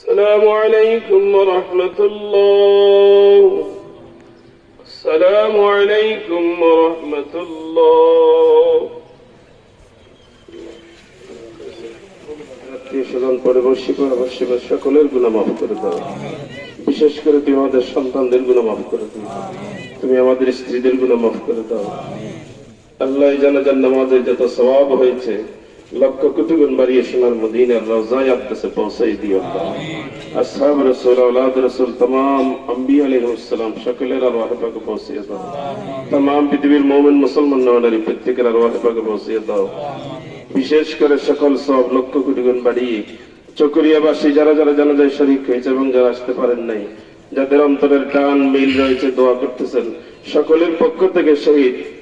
السلام عليكم ورحمة الله السلام عليكم ورحمة الله আত্মীয় স্বজন পরবর্তী পরবর্তী সকলের গুণা মাফ করে দাও বিশেষ করে তুমি আমাদের সন্তানদের গুণা মাফ করে দাও তুমি আমাদের স্ত্রীদের গুণা মাফ করে দাও আল্লাহ জানাজান নামাজের যত স্বভাব হয়েছে লক্ষ কোটি গুণ বাড়িয়ে সোনার মদিনার রওজায় আপনাকে পৌঁছাই দিও আসহাব রসুল আওলাদ রসুল तमाम अंबिया अलैहिस्सलाम সকলের আরওয়াহ পাকে পৌঁছে দাও तमाम পৃথিবীর মুমিন মুসলমান নওয়ারি প্রত্যেকের আরওয়াহ পাকে পৌঁছে দাও বিশেষ করে সকল সব লক্ষ কোটি গুণ বাড়িয়ে চকরিয়াবাসী যারা যারা জানাজায় শরীক হয়েছে এবং যারা আসতে পারেন নাই যাদের অন্তরের টান মিল রয়েছে দোয়া করতেছেন সকলের পক্ষ থেকে শহীদ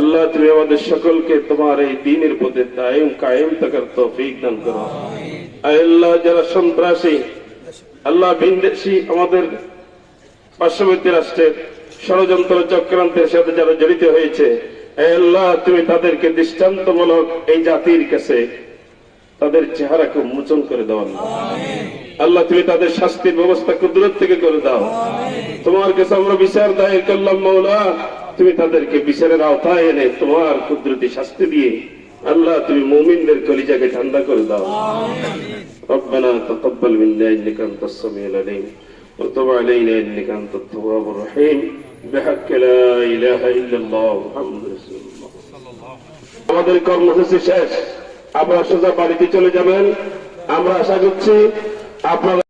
আল্লাহ তুমি আমাদের সকলকে তোমার এই দিনের পথে দায়ম কায়েম থাকার তৌফিক দান করো। আল্লাহ যারা সন্ত্রাসী আল্লাহ ভিনদেশি আমাদের পার্শ্ববর্তী রাষ্ট্রের ষড়যন্ত্র চক্রান্তের সাথে যারা জড়িত হয়েছে আল্লাহ তুমি তাদেরকে দৃষ্টান্তমূলক এই জাতির কাছে তাদের চেহারাকে উন্মোচন করে দাও আল্লাহ। আল্লাহ তুমি তাদের শাস্তির ব্যবস্থা কুদরত থেকে করে দাও। তোমার কাছে আমরা বিচার দায়ের করলাম মৌলা তুমি তাদেরকে বিচারের আওতায় এনে তোমার কুদরতি শাস্তি দিয়ে আল্লাহ তুমি মুমিনদের কলিজাকে ঠান্ডা করে দাও ربنا تقبل منا انك انت السميع العليم وتب علينا انك انت التواب الرحيم بحق لا اله الا الله محمد رسول الله আমাদের কর্মসূচি শেষ আপনারা সোজা বাড়িতে চলে যাবেন আমরা আশা করছি আপনারা